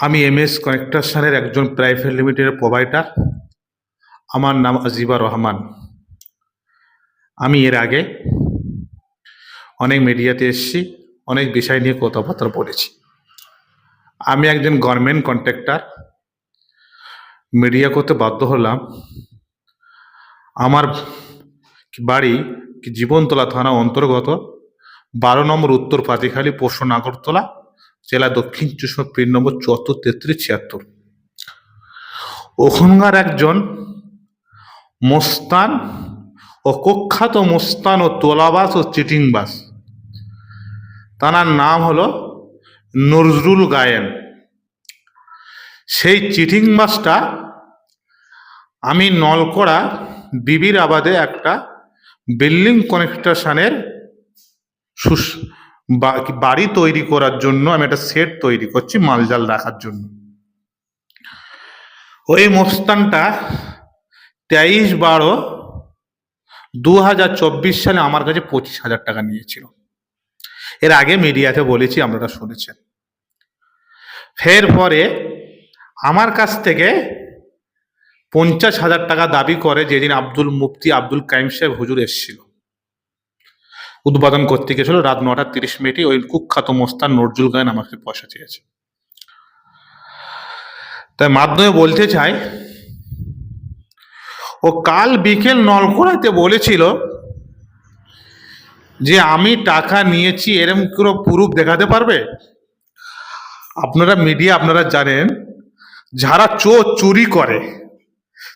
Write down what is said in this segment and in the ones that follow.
আমি M S কনেকট্রাকশনের একজন private লিমিটেডের প্রোভাইডার আমার নাম আজিবা রহমান। আমি এর আগে অনেক মিডিয়াতে এসেছি, অনেক বিষয় নিয়ে কথাবার্তা বলেছি। আমি একজন গভর্নমেন্ট কন্ট্রাক্টর মিডিয়া করতে বাধ্য হলাম। আমার বাড়ি জীবনতলা থানা অন্তর্গত, বারো নম্বর উত্তর পাতিখালী পশ্চিম নাগরতলা। জেলা দক্ষিণ চব্বিশ পিন নম্বর চুয়াত্তর, তেত্রিশ, ছিয়াত্তর। ওখানকার একজন মোস্তান ও কুখ্যাত মোস্তান ও তোলাবাস ও চিটিংবাস তার নাম হলো নজরুল গায়েন। সেই চিটিং মাছটা আমি নলকড়া বিবির আবাদে একটা বিল্ডিং কনস্ট্রাকশনের সুস বাড়ি তৈরি করার জন্য আমি একটা সেট তৈরি করছি, মালজাল রাখার জন্য। ওই মোস্তানটা তেইশ বারো দু হাজার চব্বিশ সালে আমার কাছে পঁচিশ হাজার টাকা নিয়েছিল। এর আগে মিডিয়াতে বলেছি, আপনারা শুনেছেন। ফের পরে আমার কাছ থেকে পঞ্চাশ হাজার টাকা দাবি করে যেদিন আব্দুল মুফতি আব্দুল কাইম সাহেব হুজুর এসেছিল। উদ্বোধন করতে গেছিল রাত নটা তিরিশ মিনিটে ওই কুখ্যাত মোস্তান নজরুল গায়ন আমাকে পয়সা চেয়েছে। তাই মাধ্যমে বলতে চাই, ও কাল বিকেল নলকোড়াতে বলেছিল যে আমি টাকা নিয়েছি, এরম কোনো প্রুফ দেখাতে পারবে? আপনারা মিডিয়া আপনারা জানেন, যারা চোর চুরি করে,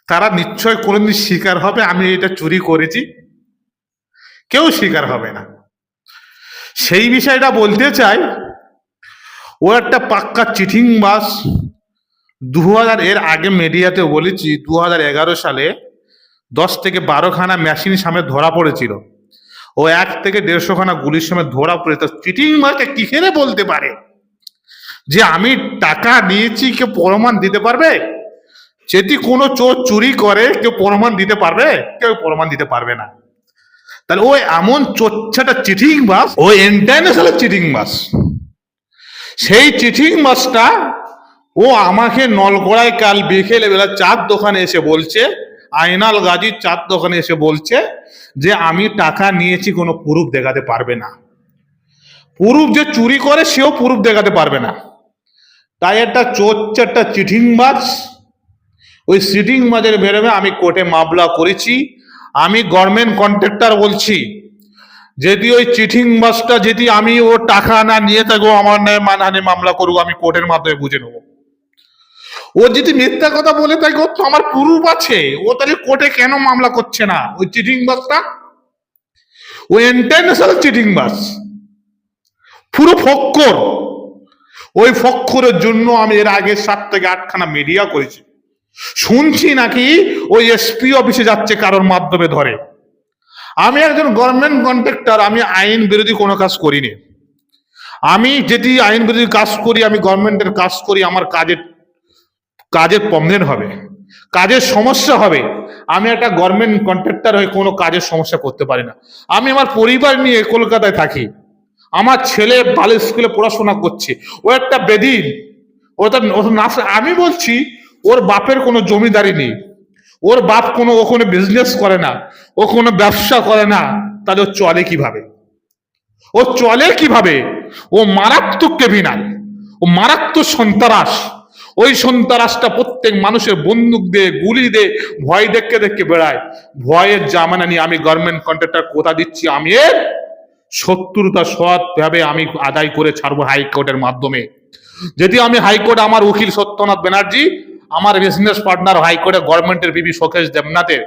তারা নিশ্চয় কোনোদিন স্বীকার হবে, আমি এটা চুরি করেছি। কেউ স্বীকার হবে না। সেই বিষয়টা বলতে চাই, ও একটা পাক্কা চিঠিং বাস দু হাজার এর আগে মিডিয়াতে বলেছি দু হাজার এগারো সালে দশ থেকে বারোখানা মেশিন সামনে ধরা পড়েছিল। ও এক থেকে দেড়শোখানা গুলির সময় ধরা পড়ে, তো চিটিং মাছটা কি করে বলতে পারে? যে আমি টাকা নিয়েছি, কেউ প্রমাণ দিতে পারবে? যদি কোনো চোর চুরি করে, কেউ প্রমাণ দিতে পারবে? কেউ প্রমাণ দিতে পারবে না। তাহলে ও এমন চোচ্ছাটা চিঠিং বাস ও ইন্টারন্যাশনাল চিঠিং বাস সেই চিঠিং বাসটা ও আমাকে নলগড়ায় কাল বিকেলে বেলা চার দোকানে এসে বলছে আইনাল গাজীর চার দোকানে এসে বলছে যে আমি টাকা নিয়েছি, কোনো প্রুফ দেখাতে পারবে না। প্রুফ যে চুরি করে, সেও প্রুফ দেখাতে পারবে না। তাই একটা চোচ্চারটা চিঠিং বাস ওই সিটিং মাঝের বেরোবে আমি কোর্টে মামলা করেছি আমি গভর্নমেন্ট কন্ট্রাক্টর বলছি যদি ওই চিঠিং বাসটা যদি আমি ও টাকা না নিয়ে থাকব, আমার নামে মানহানি মামলা করব, আমি কোর্টের মাধ্যমে বুঝে নেব। ও যদি মিথ্যা কথা বলে থাকে ওর তো আমার প্রুফ আছে। ও তাহলে কোর্টে কেন মামলা করছে না? ওই চিঠিং বাসটা? ও ইন্টারন্যাশনাল চিঠিং বাস। পুরো ফক্কর। ওই ফক্করের জন্য আমি এর আগে সাত থেকে আটখানা মিডিয়া করেছি। শুনছি নাকি ওই এসপি অফিসে যাচ্ছে কারোর মাধ্যমে ধরে। আমি একজন গভর্নমেন্ট কন্ট্রাক্টর আমি আইন বিরোধী কোনো কাজ করিনি। আমি যদি আইন বিরোধী কাজ করি, আমি গভর্নমেন্টের কাজ করি, আমার কাজের কাজের প্রবলেম হবে। কাজের সমস্যা হবে। আমি একটা গভর্নমেন্ট কন্ট্রাক্টর হয়ে কোনো কাজের সমস্যা করতে পারি না। আমি আমার পরিবার নিয়ে কলকাতায় থাকি। আমার ছেলে ভালো স্কুলে পড়াশোনা করছে। ও একটা বেদিন। ও তো নার্স আমি বলছি ওর বাপের কোনো জমিদারি নেই। ওর বাপ কোনো ওখানে বিজনেস করে না, ও কোনো ব্যবসা করে না, তাহলে ও চলে কীভাবে? ও চলে কীভাবে? ও মারাত্মক ক্রিমিনাল ও মারাত্মক সন্ত্রাস। ওই সন্ত্রাসটা প্রত্যেক মানুষের বন্দুক দিয়ে, গুলি দিয়ে, ভয় দেখে দেখে বেড়ায়। ভয়ের জামানা নিয়ে আমি গভর্নমেন্ট কন্ট্রাক্টর কোথা দিচ্ছি? আমি এর শত্রুতা সৎভাবে আমি আদায় করে ছাড়বো হাইকোর্টের মাধ্যমে। যদি আমি হাইকোর্ট আমার উকিল সত্যনাথ ব্যানার্জি আমার বিজনেস পার্টনার হাইকোর্টে গভর্নমেন্টের বিবি শোকেশ দেবনাথের,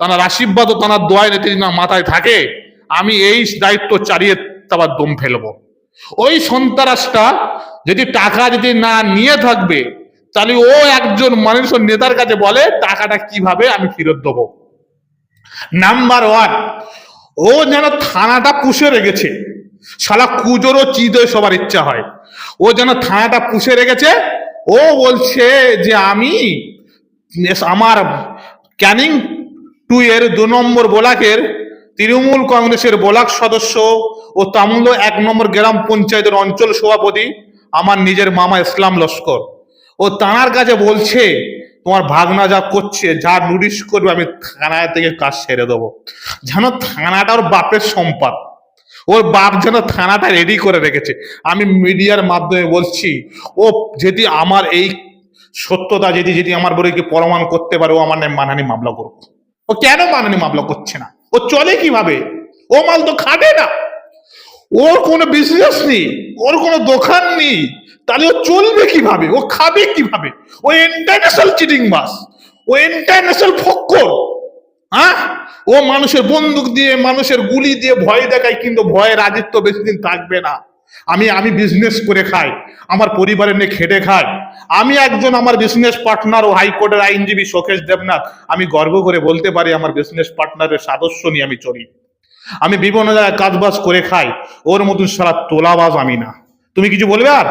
তার আশীর্বাদ ও তার দোয়াই নীতি না মাথায় থাকে, আমি এই দায়িত্ব চালিয়ে তারপর দম ফেলব। ওই সন্ত্রাসটা যদি টাকা যদি না নিয়ে থাকবে, তাহলে ও একজন মানুষের নেতার কাছে বলে, টাকাটা কীভাবে আমি ফেরত দেবো? নাম্বার ওয়ান ও যেন থানাটা পুষে রেখেছে। শালা কুজোরও চিদয় সবার ইচ্ছা হয়। ও যেন থানাটা পুষে রেখেছে ও বলছে যে আমি আমার ক্যানিং টু এর দু নম্বর ব্লকের তৃণমূল কংগ্রেসের ব্লক সদস্য ও তামুল এক নম্বর গ্রাম পঞ্চায়েতের অঞ্চল সভাপতি আমার নিজের মামা ইসলাম লস্কর। ও তাঁর কাছে বলছে, তোমার ভাগনা যা করছে, যা নোটিশ করবে, আমি থানায় থেকে কাজ ছেড়ে দেবো। যেন থানাটা ওর বাপের সম্পদ। ওর বাপ যেন থানাটা রেডি করে রেখেছে। আমি মিডিয়ার মাধ্যমে বলছি, ও যদি আমার এই সত্যতা যদি যদি আমার বড়কে প্রমাণ করতে পারে, ও আমার নামে মানহানি মামলা করুক। ও কেন মানহানি মামলা করছে না? ও চলে কীভাবে? ও মাল তো খাবে না। ওর কোনো বিজনেস নেই, ওর কোনো দোকান নেই। তাহলে ও চলবে কীভাবে? ও খাবে কীভাবে? ও ইন্টারন্যাশনাল চিটিং বাস ও ইন্টারন্যাশনাল ফক্কর। হ্যাঁ? ও মানুষের বন্দুক দিয়ে মানুষের গুলি দিয়ে ভয় দেখায় কিন্তু ভয়ের রাজত্ব বেশি দিন থাকবে না। আমি আমি বিজনেস করে খাই আমার পরিবারের নিয়ে খেটে খাই। আমি একজন আমার বিজনেস পার্টনার ও হাইকোর্টের আইনজীবী শোকেশ দেবনাথ। আমি গর্ব করে বলতে পারি আমার বিজনেস পার্টনারের সদস্য নিয়ে আমি চলি। আমি বিভিন্ন জায়গায় কাজবাজ করে খাই ওর মতন সারা তোলাবাজ আমি না। তুমি কিছু বলবে আর?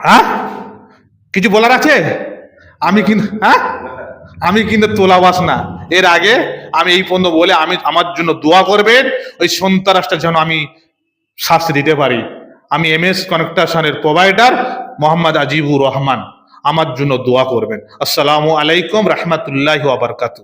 হ্যাঁ? কিছু বলার আছে? আমি কিন্তু হ্যাঁ? আমি কিন্তু তোলাবাস না। এর আগে আমি এই পণ্য বলে আমি আমার জন্য দোয়া করবেন, ওই সন্তারাসটা যেন আমি শাস্তি দিতে পারি। আমি এম এস কনেকটাশনের প্রোভাইডার মোহাম্মদ আজিবুর রহমান। আমার জন্য দোয়া করবেন। আসসালামু আলাইকুম, রহমতুল্লাহ আবরকাতু